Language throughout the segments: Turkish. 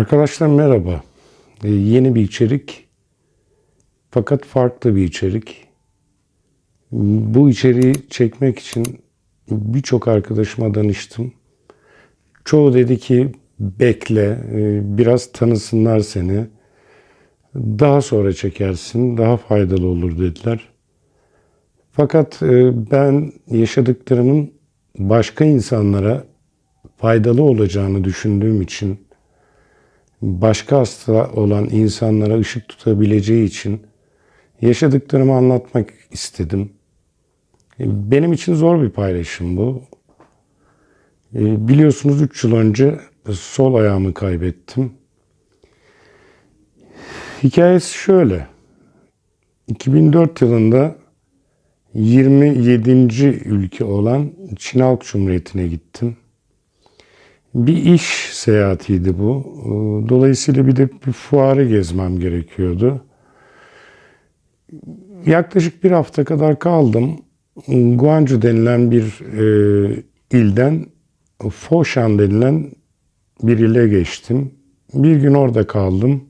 Arkadaşlar merhaba. Ee, yeni bir içerik fakat farklı bir içerik. Bu içeriği çekmek için birçok arkadaşıma danıştım. Çoğu dedi ki bekle, e, biraz tanısınlar seni. Daha sonra çekersin, daha faydalı olur dediler. Fakat e, ben yaşadıklarımın başka insanlara faydalı olacağını düşündüğüm için başka hasta olan insanlara ışık tutabileceği için yaşadıklarımı anlatmak istedim. E, Benim için zor bir paylaşım bu. E, Biliyorsunuz 3 yıl önce sol ayağımı kaybettim. Hikayesi şöyle. 2004 yılında 27. ülke olan Çin Halk Cumhuriyeti'ne gittim. Bir iş seyahatiydi bu. Ee, Dolayısıyla bir de bir fuarı gezmem gerekiyordu. Yaklaşık bir hafta kadar kaldım. Guangzhou denilen bir e, ilden Foshan denilen bir ile geçtim. Bir gün orada kaldım.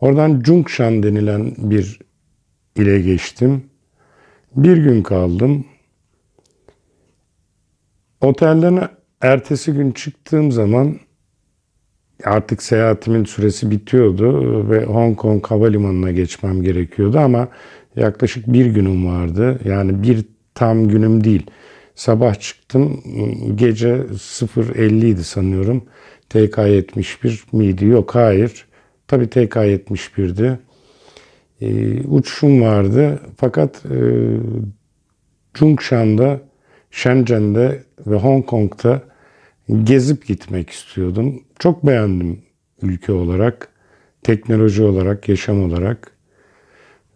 Oradan Zhongshan denilen bir ile geçtim. Bir gün kaldım. Otelden ertesi gün çıktığım zaman artık seyahatimin süresi bitiyordu ve Hong Kong Havalimanı'na geçmem gerekiyordu ama yaklaşık bir günüm vardı. Yani bir tam günüm değil. Sabah çıktım gece 0.50 idi sanıyorum. TK-71 miydi? Yok hayır. Tabii TK-71'di. Ee, uçuşum vardı. Fakat e, Zhongshan'da, Shenzhen'de ve Hong Kong'da gezip gitmek istiyordum. Çok beğendim ülke olarak, teknoloji olarak, yaşam olarak.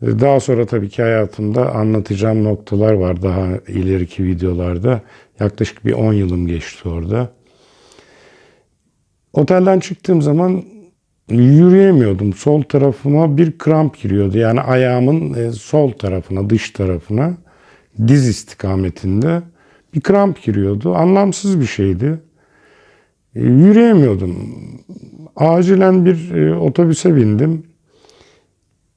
Daha sonra tabii ki hayatımda anlatacağım noktalar var daha ileriki videolarda. Yaklaşık bir 10 yılım geçti orada. Otelden çıktığım zaman yürüyemiyordum. Sol tarafıma bir kramp giriyordu. Yani ayağımın e, sol tarafına, dış tarafına, diz istikametinde bir kramp giriyordu. Anlamsız bir şeydi. E, Yürüyemiyordum. Acilen bir e, otobüse bindim.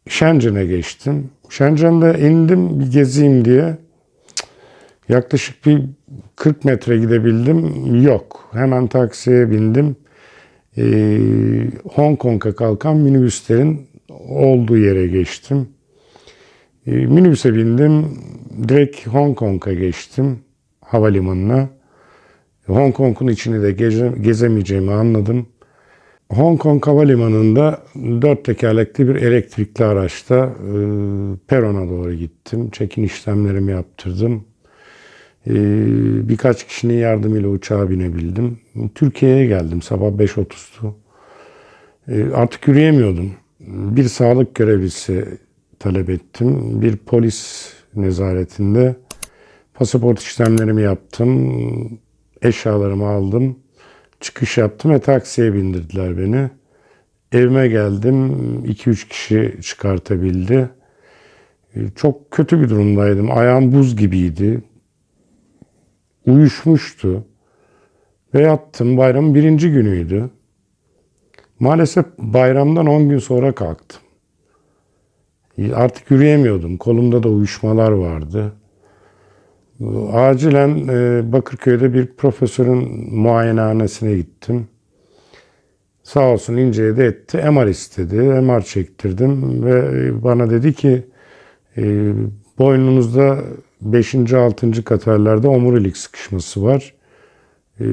Shenzhen'e geçtim. Shenzhen'de indim bir gezeyim diye. Yaklaşık bir 40 metre gidebildim. Yok. Hemen taksiye bindim. Ee, Hong Kong'a kalkan minibüslerin olduğu yere geçtim. Ee, minibüse bindim. Direkt Hong Kong'a geçtim. Havalimanına. Hong Kong'un içini de geze, gezemeyeceğimi anladım. Hong Kong Havalimanı'nda dört tekerlekli bir elektrikli araçta e, perona doğru gittim. Çekin işlemlerimi yaptırdım. E, birkaç kişinin yardımıyla uçağa binebildim. Türkiye'ye geldim. Sabah 5.30'du. E, artık yürüyemiyordum. Bir sağlık görevlisi talep ettim. Bir polis nezaretinde pasaport işlemlerimi yaptım. Eşyalarımı aldım. Çıkış yaptım ve taksiye bindirdiler beni. Evime geldim. 2-3 kişi çıkartabildi. E, Çok kötü bir durumdaydım. Ayağım buz gibiydi. Uyuşmuştu. Ve yattım. Bayramın birinci günüydü. Maalesef bayramdan 10 gün sonra kalktım. Artık yürüyemiyordum. Kolumda da uyuşmalar vardı. Acilen e, Bakırköy'de bir profesörün muayenehanesine gittim. Sağ olsun inceye de etti. MR istedi. MR çektirdim ve bana dedi ki e, boynunuzda 5. 6. katarlarda omurilik sıkışması var. E,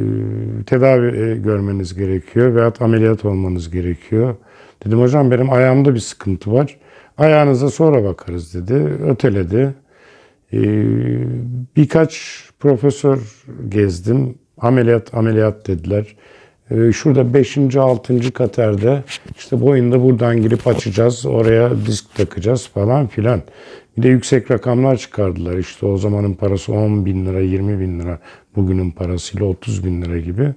tedavi e, görmeniz gerekiyor veyahut ameliyat olmanız gerekiyor. Dedim hocam benim ayağımda bir sıkıntı var. Ayağınıza sonra bakarız dedi. Öteledi. Ee, birkaç profesör gezdim. Ameliyat ameliyat dediler. Ee, şurada 5. 6. katerde işte boyunda buradan girip açacağız. Oraya disk takacağız falan filan. Bir de yüksek rakamlar çıkardılar. İşte o zamanın parası 10 bin lira, 20 bin lira. Bugünün parasıyla 30 bin lira gibi.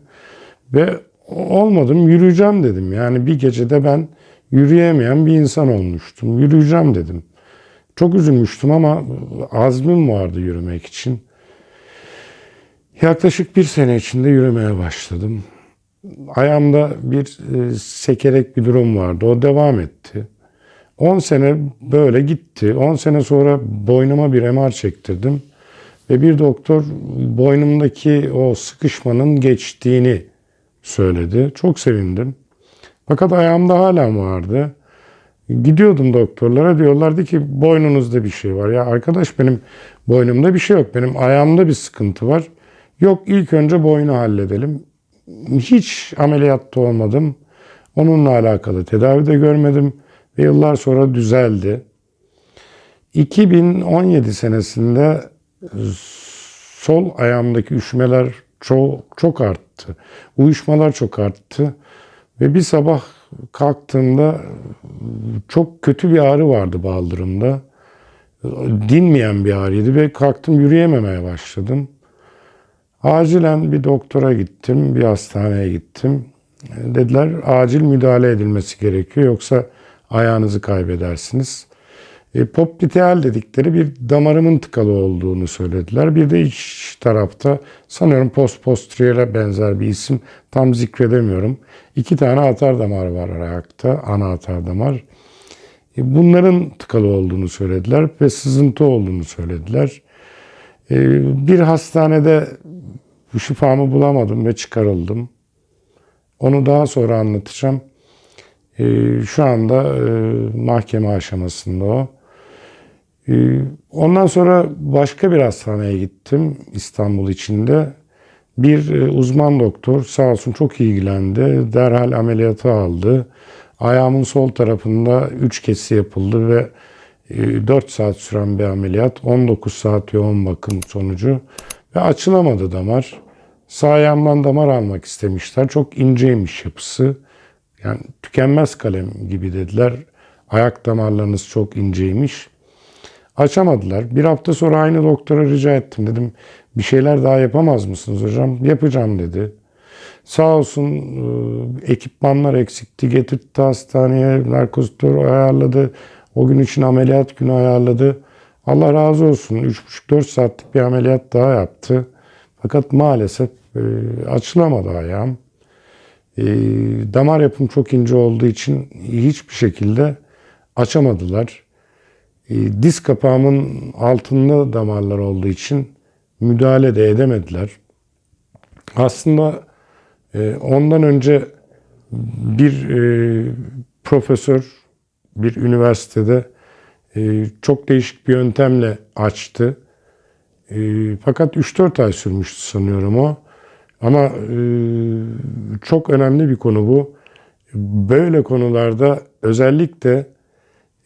Ve olmadım yürüyeceğim dedim. Yani bir gecede ben yürüyemeyen bir insan olmuştum. Yürüyeceğim dedim. Çok üzülmüştüm ama azmim vardı yürümek için. Yaklaşık bir sene içinde yürümeye başladım. ayağımda bir e, sekerek bir durum vardı. O devam etti. 10 sene böyle gitti. 10 sene sonra boynuma bir MR çektirdim. Ve bir doktor boynumdaki o sıkışmanın geçtiğini söyledi. Çok sevindim. Fakat ayağımda hala vardı. Gidiyordum doktorlara diyorlardı ki boynunuzda bir şey var. Ya arkadaş benim boynumda bir şey yok. Benim ayağımda bir sıkıntı var. Yok ilk önce boynu halledelim. Hiç ameliyatta olmadım. Onunla alakalı tedavi de görmedim ve yıllar sonra düzeldi. 2017 senesinde sol ayağımdaki üşümeler çok çok arttı. Uyuşmalar çok arttı ve bir sabah kalktığımda çok kötü bir ağrı vardı baldırımda. Dinmeyen bir ağrıydı ve kalktım yürüyememeye başladım. Acilen bir doktora gittim, bir hastaneye gittim. Dediler acil müdahale edilmesi gerekiyor yoksa ayağınızı kaybedersiniz. E, popliteal dedikleri bir damarımın tıkalı olduğunu söylediler. Bir de iç tarafta sanıyorum post postriyele benzer bir isim tam zikredemiyorum. İki tane atar damar var ayakta, ana atar damar. E, bunların tıkalı olduğunu söylediler ve sızıntı olduğunu söylediler. E, bir hastanede şifamı bulamadım ve çıkarıldım. Onu daha sonra anlatacağım. Şu anda mahkeme aşamasında o. E, ondan sonra başka bir hastaneye gittim İstanbul içinde. Bir e, uzman doktor sağ olsun çok ilgilendi. Derhal ameliyatı aldı. Ayağımın sol tarafında 3 kesi yapıldı ve e, 4 saat süren bir ameliyat. 19 saat yoğun bakım sonucu ve açılamadı damar. Sağ ayağımdan damar almak istemişler. Çok inceymiş yapısı. Yani tükenmez kalem gibi dediler. Ayak damarlarınız çok inceymiş. Açamadılar. Bir hafta sonra aynı doktora rica ettim. Dedim bir şeyler daha yapamaz mısınız hocam? Yapacağım dedi. Sağ olsun e, ekipmanlar eksikti. Getirtti hastaneye. Narkozitör ayarladı. O gün için ameliyat günü ayarladı. Allah razı olsun. 3,5-4 saatlik bir ameliyat daha yaptı. Fakat maalesef e, açılamadı ayağım. E, damar yapım çok ince olduğu için hiçbir şekilde açamadılar. E, diz kapağımın altında damarlar olduğu için müdahale de edemediler. Aslında e, ondan önce bir e, profesör bir üniversitede e, çok değişik bir yöntemle açtı. Fakat 3-4 ay sürmüştü sanıyorum o. Ama çok önemli bir konu bu. Böyle konularda özellikle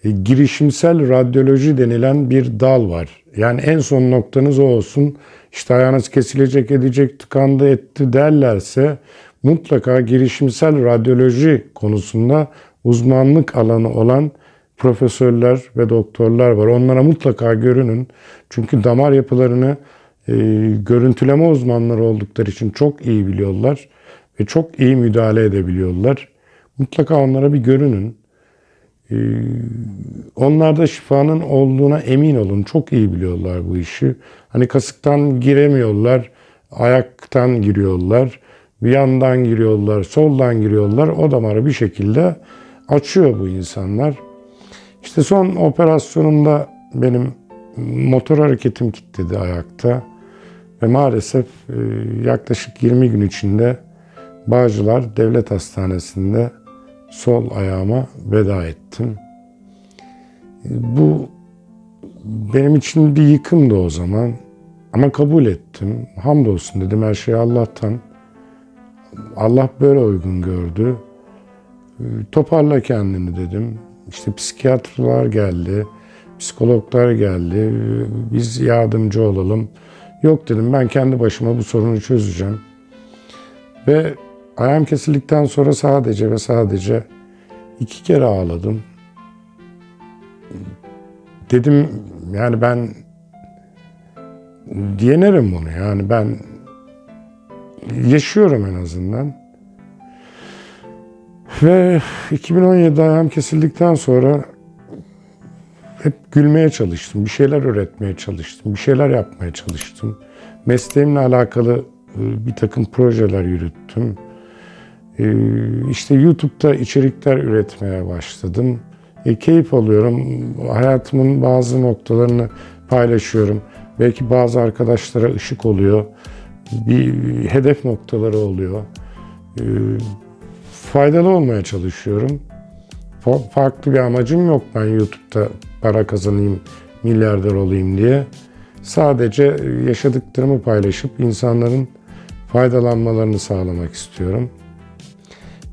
girişimsel radyoloji denilen bir dal var. Yani en son noktanız o olsun. İşte ayağınız kesilecek, edecek, tıkandı, etti derlerse mutlaka girişimsel radyoloji konusunda uzmanlık alanı olan profesörler ve doktorlar var. Onlara mutlaka görünün. Çünkü damar yapılarını e, görüntüleme uzmanları oldukları için çok iyi biliyorlar ve çok iyi müdahale edebiliyorlar. Mutlaka onlara bir görünün. E, onlarda şifanın olduğuna emin olun. Çok iyi biliyorlar bu işi. Hani kasıktan giremiyorlar, ayaktan giriyorlar, bir yandan giriyorlar, soldan giriyorlar. O damarı bir şekilde açıyor bu insanlar. İşte son operasyonumda benim motor hareketim kilitledi ayakta. Ve maalesef e, yaklaşık 20 gün içinde Bağcılar Devlet Hastanesi'nde sol ayağıma veda ettim. Bu benim için bir yıkımdı o zaman. Ama kabul ettim. Hamdolsun dedim her şey Allah'tan. Allah böyle uygun gördü. Toparla kendini dedim. İşte psikiyatrlar geldi, psikologlar geldi. Biz yardımcı olalım. Yok dedim ben kendi başıma bu sorunu çözeceğim. Ve ayağım kesildikten sonra sadece ve sadece iki kere ağladım. Dedim yani ben diyenerim bunu yani ben yaşıyorum en azından. Ve 2017 ayağım kesildikten sonra hep gülmeye çalıştım. Bir şeyler öğretmeye çalıştım. Bir şeyler yapmaya çalıştım. Mesleğimle alakalı e, bir takım projeler yürüttüm. Ee, işte YouTube'da içerikler üretmeye başladım. E, keyif alıyorum. Hayatımın bazı noktalarını paylaşıyorum. Belki bazı arkadaşlara ışık oluyor. Bir hedef noktaları oluyor. Ee, faydalı olmaya çalışıyorum. Fa- Farklı bir amacım yok ben YouTube'da para kazanayım, milyarder olayım diye. Sadece yaşadıklarımı paylaşıp insanların faydalanmalarını sağlamak istiyorum.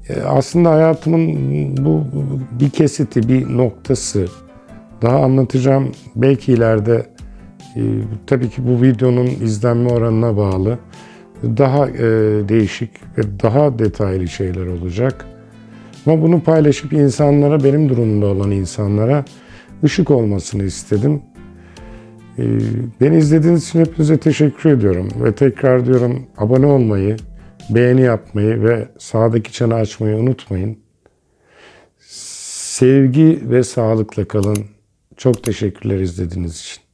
E, Aslında hayatımın bu bir kesiti, bir noktası. Daha anlatacağım belki ileride e, tabii ki bu videonun izlenme oranına bağlı. Daha e, değişik ve daha detaylı şeyler olacak. Ama bunu paylaşıp insanlara, benim durumunda olan insanlara ışık olmasını istedim. Beni izlediğiniz için hepinize teşekkür ediyorum. Ve tekrar diyorum abone olmayı, beğeni yapmayı ve sağdaki çanı açmayı unutmayın. Sevgi ve sağlıkla kalın. Çok teşekkürler izlediğiniz için.